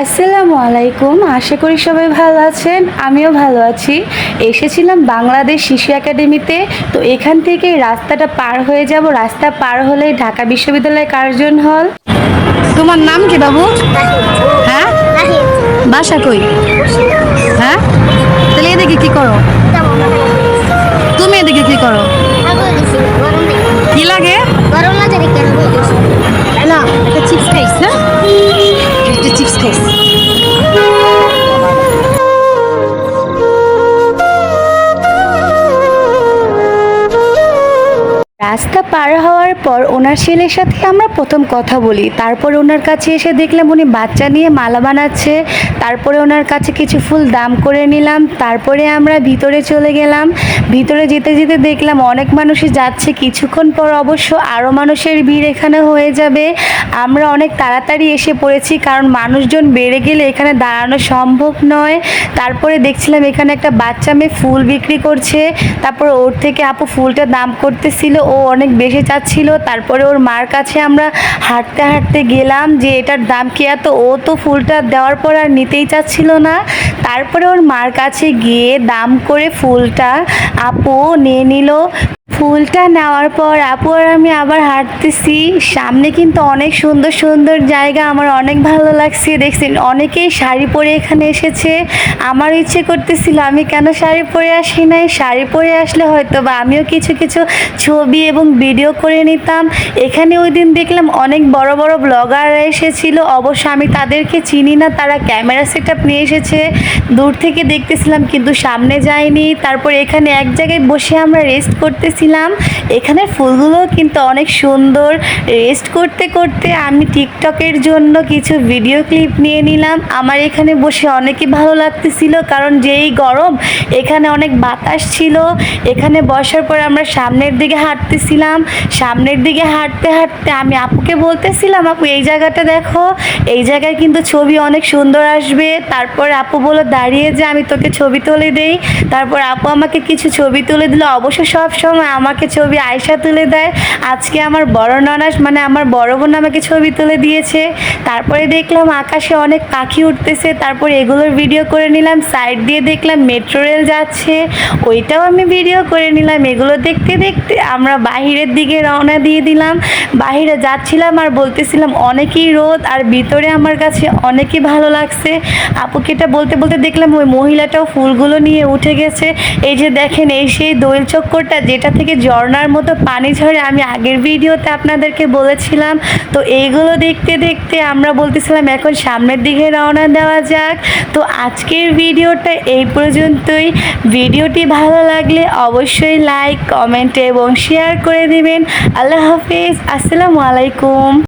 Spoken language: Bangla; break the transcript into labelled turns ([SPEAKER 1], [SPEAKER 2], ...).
[SPEAKER 1] আসসালামু আলাইকুম। আশা করি সবাই ভালো আছেন। আমিও ভালো আছি। এসেছিলাম বাংলাদেশ শিশু একাডেমিতে। তো এখান থেকে রাস্তাটা পার হয়ে যাব। রাস্তা পার হলে ঢাকা বিশ্ববিদ্যালয় কার্জন হল। তোমার নাম কি বাবু? হ্যাঁ? বাসা কই? রাস্তা পার হওয়ার পর ওনার ছেলের সাথে আমরা প্রথম কথা বলি। তারপর ওনার কাছে এসে দেখলাম উনি বাচ্চা নিয়ে মালা বানাচ্ছে। তারপরে ওনার কাছে কিছু ফুল দাম করে নিলাম। তারপরে আমরা ভিতরে চলে গেলাম। ভিতরে যেতে যেতে দেখলাম অনেক মানুষই যাচ্ছে। কিছুক্ষণ পর অবশ্য আরও মানুষের ভিড় এখানে হয়ে যাবে। আমরা অনেক তাড়াতাড়ি এসে পড়েছি কারণ মানুষজন বেড়ে গেলে এখানে দাঁড়ানো সম্ভব নয়। তারপরে দেখছিলাম এখানে একটা বাচ্চা মেয়ে ফুল বিক্রি করছে। তারপর ওর থেকে আপু ফুলটা দাম করতেছিল। ও অনেক বেশি চাচ্ছিল, তারপরে ওর মার কাছে আমরা হাঁটতে হাঁটতে গেলাম যে এটার দাম কি এত? ও তো ফুলটা দেওয়ার পর আর নিতেই চাচ্ছিল না। তারপরে ওর মার কাছে গিয়ে দাম করে ফুলটা আপু নিয়ে নিল। ফুলটা নেওয়ার পর, আপু, আর আমি আবার হাঁটতেছি। সামনে কিন্তু অনেক সুন্দর সুন্দর জায়গা। আমার অনেক ভালো লাগছে, দেখছেন? অনেকেই শাড়ি পরে এখানে এসেছে। আমার ইচ্ছে করতেছিল, আমি কেন শাড়ি পরে আসি নাই? শাড়ি পরে আসলে হয়তো বা আমিও কিছু কিছু ছবি এবং ভিডিও করে নিতাম। এখানে ওই দিন দেখলাম অনেক বড় বড় ব্লগাররা এসেছিল। অবশ্য আমি তাদেরকে চিনি না, তারা ক্যামেরা সেট নিয়ে এসেছে। দূর থেকে দেখতেছিলাম, কিন্তু সামনে যায়নি। তারপর এখানে এক জায়গায় বসে আমরা রেস্ট করতেছিলাম। এখানে ফুলগুলো কিন্তু অনেক সুন্দর। রেস্ট করতে করতে আমি টিকটকের জন্য কিছু ভিডিও ক্লিপ নিয়ে নিলাম। আমার এখানে বসে অনেকই ভালো লাগতেছিল কারণ যেই গরম, এখানে অনেক বাতাস ছিল। এখানে বসার পর আমরা সামনের দিকে হাঁটতেছিলাম। সামনের দিকে হাঁটতে হাঁটতে আমি আপুকে বলতেছিলাম, আপু, এই জায়গাটা দেখো। এই জায়গায় কিন্তু ছবি অনেক সুন্দর আসবে। তারপর আপু বলে দাঁড়িয়ে যে, আমি তোকে ছবি তুলে দেই। তারপর আপু আমাকে কিছু ছবি তুলে দিল। অবশ্য সব সময় আমাকে ছবি আয়সা তুলে দেয়। আজকে আমার বড় ননাস মানে আমার বড় বোন আমাকে ছবি তুলে দিয়েছে। তারপরে দেখলাম আকাশে অনেক পাখি উঠতেছে। তারপর এগুলোর ভিডিও করে নিলাম। সাইড দিয়ে দেখলাম মেট্রো রেল যাচ্ছে। ওইটাও আমি ভিডিও করে নিলাম। এগুলো দেখতে দেখতে আমরা বাহিরের দিকে রওনা দিয়ে দিলাম। বাহিরে যাচ্ছিলাম আর বলতেছিলাম, অনেকই রোদ আর ভিতরে আমার কাছে অনেকই ভালো লাগছে। আপুকে এটা বলতে বলতে দেখলাম ওই মহিলাটাও ফুলগুলো নিয়ে উঠে গেছে। এই যে দেখেন, এই সেই দোয়েল চক্করটা যেটা থেকে ঝর্নার মতো পানি ঝরে আমি আগের ভিডিওতে আপনাদেরকে বলেছিলাম। তো এইগুলো দেখতে দেখতে আমরা বলতেছিলাম, এখন সামনের দিকে রওনা দেওয়া যাক। তো আজকের ভিডিওটা এই পর্যন্তই। ভিডিওটি ভালো লাগলে অবশ্যই লাইক কমেন্ট এবং শেয়ার করে দেবেন। আল্লাহ হাফিজ, আসসালামু আলাইকুম।